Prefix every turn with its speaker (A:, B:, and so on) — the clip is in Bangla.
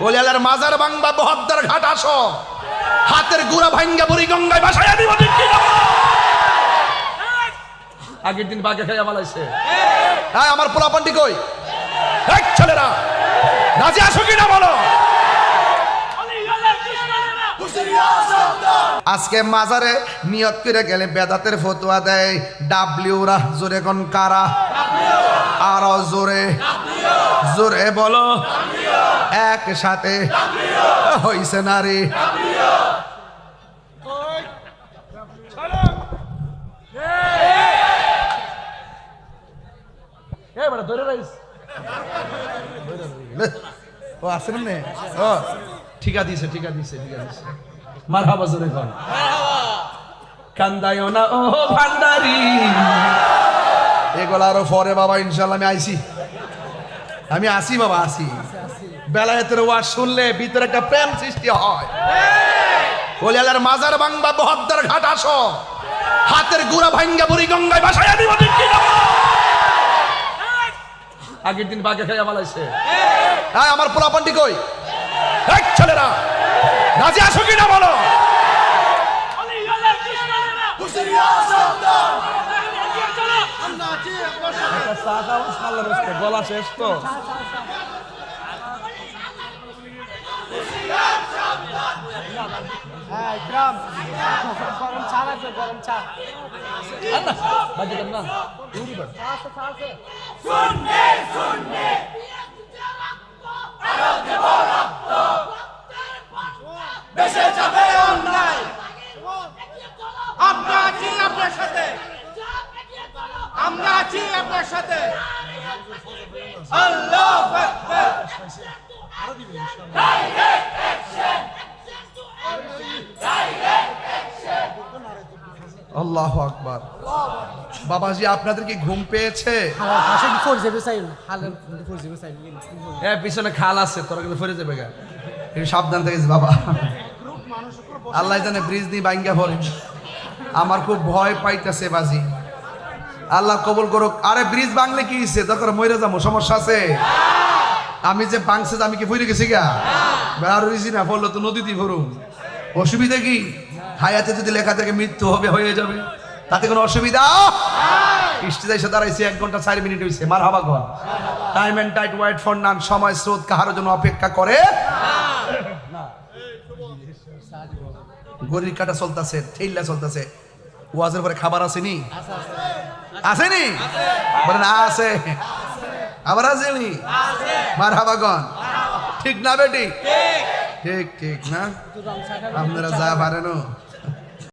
A: কলিয়ালার মাজার বাংবা বহদ্দার ঘাট আসো। হাতের গুড়া ভাঙ্গা বুড়ি গঙ্গায় বাসায় দিব ঠিক আগের দিন বাগে খাইয়া বলাইছে। হ্যাঁ আমার পোলাপান্ডি কই? এই ছেলেরা রাজি আসো কিনা বলো? আজকে মাজারে নিয়ত করে গেলে বেদাতের ফতোয়া দেয়। ডাব্লিউরা জোরে কোন কারা? আরও জোরে। জোরে বলো। একসাথে হইছে না রে ও আছে না ও ঠিকা দিছে ঠিকা দিছে ঠিকা দিছে। মার হাবা জোরে কন। কান্দায়ও না ও ভান্ডারি। এগুলো আরও পরে বাবা ইনশাল্লাহ আমি আইছি। আমি আসি বাবা আসি বেলায়েতের ওয়াজ শুনলে ভিতরে একটা প্রেম সৃষ্টি হয়। কলিয়ালার মাজার বাংবা বহদ্দার ঘাট আসো। হাতের গুড়া ভাঙ্গা বুড়ি গঙ্গায় বাসায় দিব কি না? আগের দিন বাগে খাইয়া বলাইছে। হ্যাঁ আমার পোলাপান্ডি কই? এই ছেলেরা রাজি আসো কিনা বলো? গলা শেষ তো।
B: হ্যাঁ গরম চা লাগবে গরম চা।
C: যাবে অন্যায়। আমরা আছি আপনার সাথে? আমরা আছি আপনার সাথে। আল্লাহ
A: আল্লাহ আকবার। বাবাজি, আপনাদের কি ঘুম পেয়েছে? হ্যাঁ পিছনে খাল আছে, তোরা কিন্তু ফিরে যাবে গা। সাবধান থাকিস, বাবা। আল্লাহ জানে ব্রিজ দিয়ে বাইঙ্গা পড়ে। আমার খুব ভয় পাইতেছে, বাজি। আল্লাহ কবুল করুক। আরে ব্রিজ বাংলে কি হইছে? দরকার মরে যাব, সমস্যা আছে? আমি যে বাংছে আমি কি ফুরে গেছি গা? আর না বলল তো নদীতে ভরুম। অসুবিধা কি? হায়াতে যদি লেখা থেকে মৃত্যু হবে, হয়ে যাবে। তাতে কোনো অসুবিধা? স্টেজে এসে দাঁড়াইছে, এক ঘণ্টা চার মিনিট হয়েছে মার হাবা ঘর। Time and tide wait for none সময়, স্রোত কাহার জন্য অপেক্ষা করে? গরির কাটা চলতেছে ঠেল্লা চলতেছে। ওয়াজের পরে খাবার আসেনি? আসেনি? বলে না আছে আবার আসেনি? মার হাবাগন ঠিক না বেটি? ঠিক ঠিক না? আপনারা যা পারেন